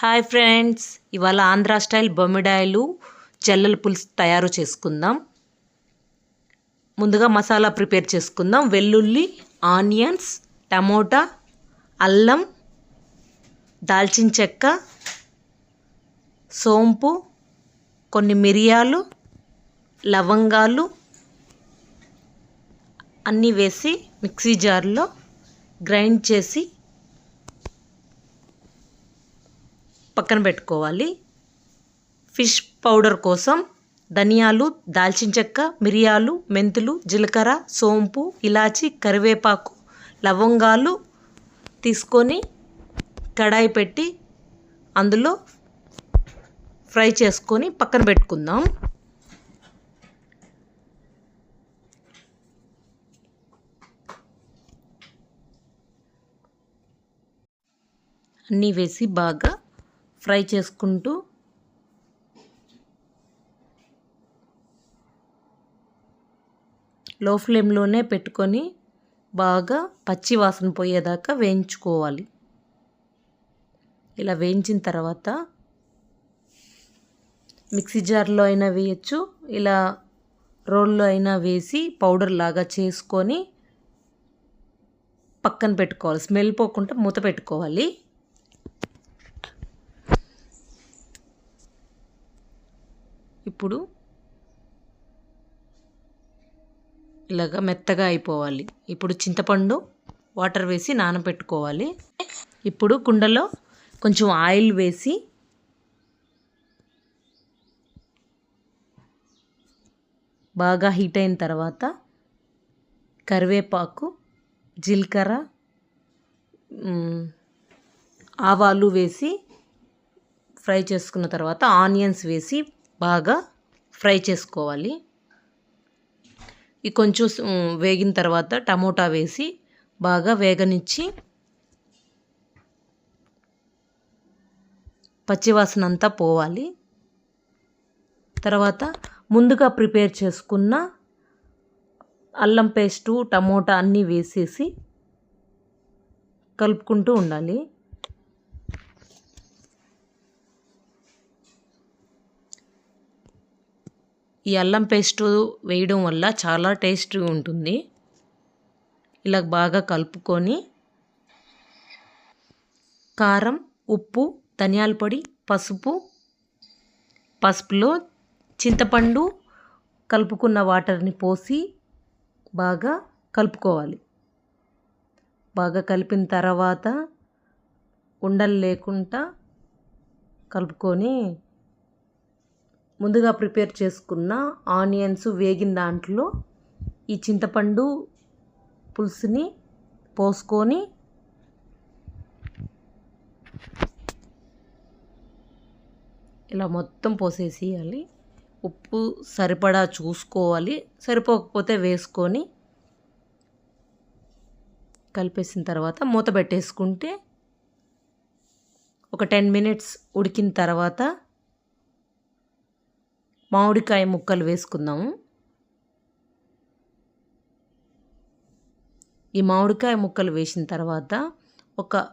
Hi friends ఇవాళ Andhra style బొమ్మిడాయలు జల్లల పులుసు తయారు చేసుకుందాం. ముందుగా మసాలా ప్రిపేర్ చేసుకుందాం. వెల్లుల్లి ఆనియన్స్ టమోటా అల్లం దాల్చిన చెక్క సోంపు కొన్ని మిరియాలు లవంగాలు అన్నీ వేసి మిక్సీ జార్లో గ్రైండ్ చేసి పక్కన పెట్టుకోవాలి. ఫిష్ పౌడర్ కోసం ధనియాలు దాల్చిన చెక్క మిరియాలు మెంతులు జీలకర్ర సోంపు ఇలాచి కరివేపాకు లవంగాలు తీసుకొని కడాయి పెట్టి అందులో ఫ్రై చేసుకొని పక్కన పెట్టుకుందాం. అన్నీ వేసి బాగా ఫ్రై చేసుకుంటూ లో ఫ్లేమ్లోనే పెట్టుకొని బాగా పచ్చి వాసన పోయేదాకా వేయించుకోవాలి. ఇలా వేయించిన తర్వాత మిక్సీ జార్లో అయినా వేయచ్చు ఇలా రోల్లో అయినా వేసి పౌడర్ లాగా చేసుకొని పక్కన పెట్టుకోవాలి. స్మెల్ పోకుండా మూత పెట్టుకోవాలి. ఇప్పుడు ఇలాగ మెత్తగా అయిపోవాలి. ఇప్పుడు చింతపండు వాటర్ వేసి నానబెట్టుకోవాలి. ఇప్పుడు కుండలో కొంచెం ఆయిల్ వేసి బాగా హీట్ అయిన తర్వాత కరివేపాకు జీలకర్ర ఆవాలు వేసి ఫ్రై చేసుకున్న తర్వాత ఆనియన్స్ వేసి బాగా ఫ్రై చేసుకోవాలి. ఈ కొంచెం వేగిన తర్వాత టమోటా వేసి బాగా వేగనిచ్చి పచ్చివాసన అంతా పోవాలి. తర్వాత ముందుగా ప్రిపేర్ చేసుకున్న అల్లం పేస్టు టమోటా అన్నీ వేసేసి కలుపుకుంటూ ఉండాలి. ఈ అల్లం పేస్ట్ వేయడం వల్ల చాలా టేస్ట్ ఉంటుంది. ఇలా బాగా కలుపుకొని కారం ఉప్పు ధనియాల పొడి పసుపు పసుపులో చింతపండు కలుపుకున్న వాటర్ని పోసి బాగా కలుపుకోవాలి. బాగా కలిపిన తర్వాత ఉండలు లేకుండా కలుపుకొని ముందుగా ప్రిపేర్ చేసుకున్న ఆనియన్స్ వేగిన దాంట్లో ఈ చింతపండు పులుసుని పోసుకొని ఇలా మొత్తం పోసేసేయాలి. ఉప్పు సరిపడా చూసుకోవాలి. సరిపోకపోతే వేసుకొని కలిపేసిన తర్వాత మూత పెట్టేసుకుంటే ఒక టెన్ మినిట్స్ ఉడికిన తర్వాత మామిడికాయ ముక్కలు వేసుకుందాము. ఈ మామిడికాయ ముక్కలు వేసిన తర్వాత ఒక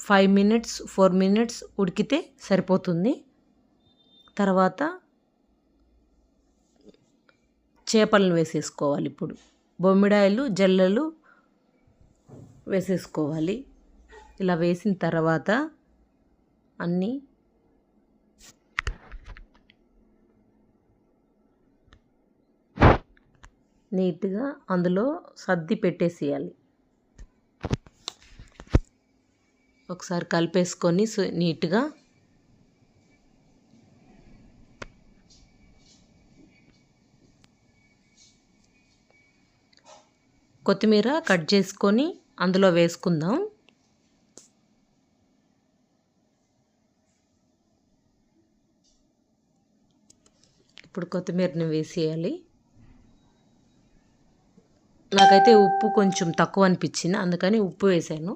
ఫైవ్ మినిట్స్ ఫోర్ మినిట్స్ ఉడికితే సరిపోతుంది. తర్వాత చేపలను వేసేసుకోవాలి ఇప్పుడు. బొమ్మిడాయలు జల్లలు వేసేసుకోవాలి. ఇలా వేసిన తర్వాత అన్నీ నీట్గా అందులో సర్ది పెట్టేసేయాలి. ఒకసారి కలిపేసుకొని నీట్గా కొత్తిమీర కట్ చేసుకొని అందులో వేసుకుందాం. ఇప్పుడు కొత్తిమీరని వేసేయాలి. నాకైతే ఉప్పు కొంచెం తక్కువ అనిపించింది. అందుకని ఉప్పు వేసాను.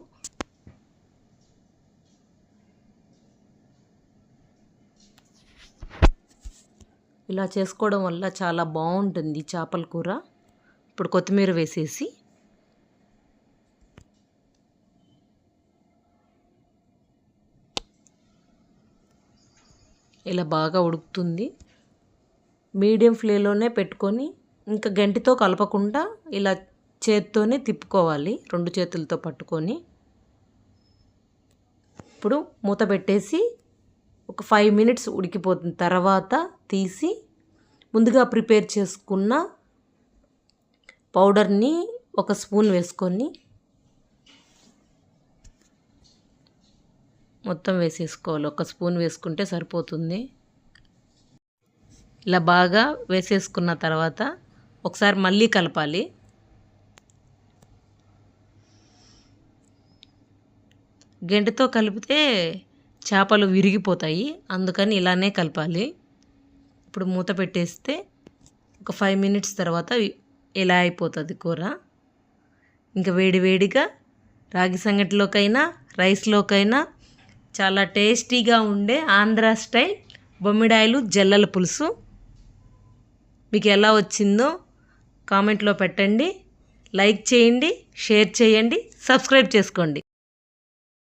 ఇలా చేసుకోవడం వల్ల చాలా బాగుంటుంది చేపల కూర. ఇప్పుడు కొత్తిమీర వేసేసి ఇలా బాగా ఉడుకుతుంది. మీడియం ఫ్లేలోనే పెట్టుకొని ఇంకా గంటితో కలపకుండా ఇలా చేత్తోనే తిప్పుకోవాలి. రెండు చేతులతో పట్టుకొని. ఇప్పుడు మూత పెట్టేసి ఒక ఫైవ్ మినిట్స్ ఉడికిపోతుంది. తర్వాత తీసి ముందుగా ప్రిపేర్ చేసుకున్న పౌడర్ని ఒక స్పూన్ వేసుకొని మొత్తం వేసేసుకోవాలి. ఒక స్పూన్ వేసుకుంటే సరిపోతుంది. ఇలా బాగా వేసేసుకున్న తర్వాత ఒకసారి మళ్ళీ కలపాలి. గెంటతో కలిపితే చేపలు విరిగిపోతాయి. అందుకని ఇలానే కలపాలి. ఇప్పుడు మూత పెట్టేస్తే ఒక ఫైవ్ మినిట్స్ తర్వాత ఇలా అయిపోతుంది కూర. ఇంకా వేడివేడిగా రాగి సంగటిలోకైనా రైస్లోకైనా చాలా టేస్టీగా ఉండే ఆంధ్ర స్టైల్ బొమ్మిడాయలు జల్లల పులుసు. మీకు ఎలా వచ్చిందో కామెంట్లో పెట్టండి లైక్ చేయండి షేర్ చేయండి సబ్స్క్రైబ్ చేసుకోండి.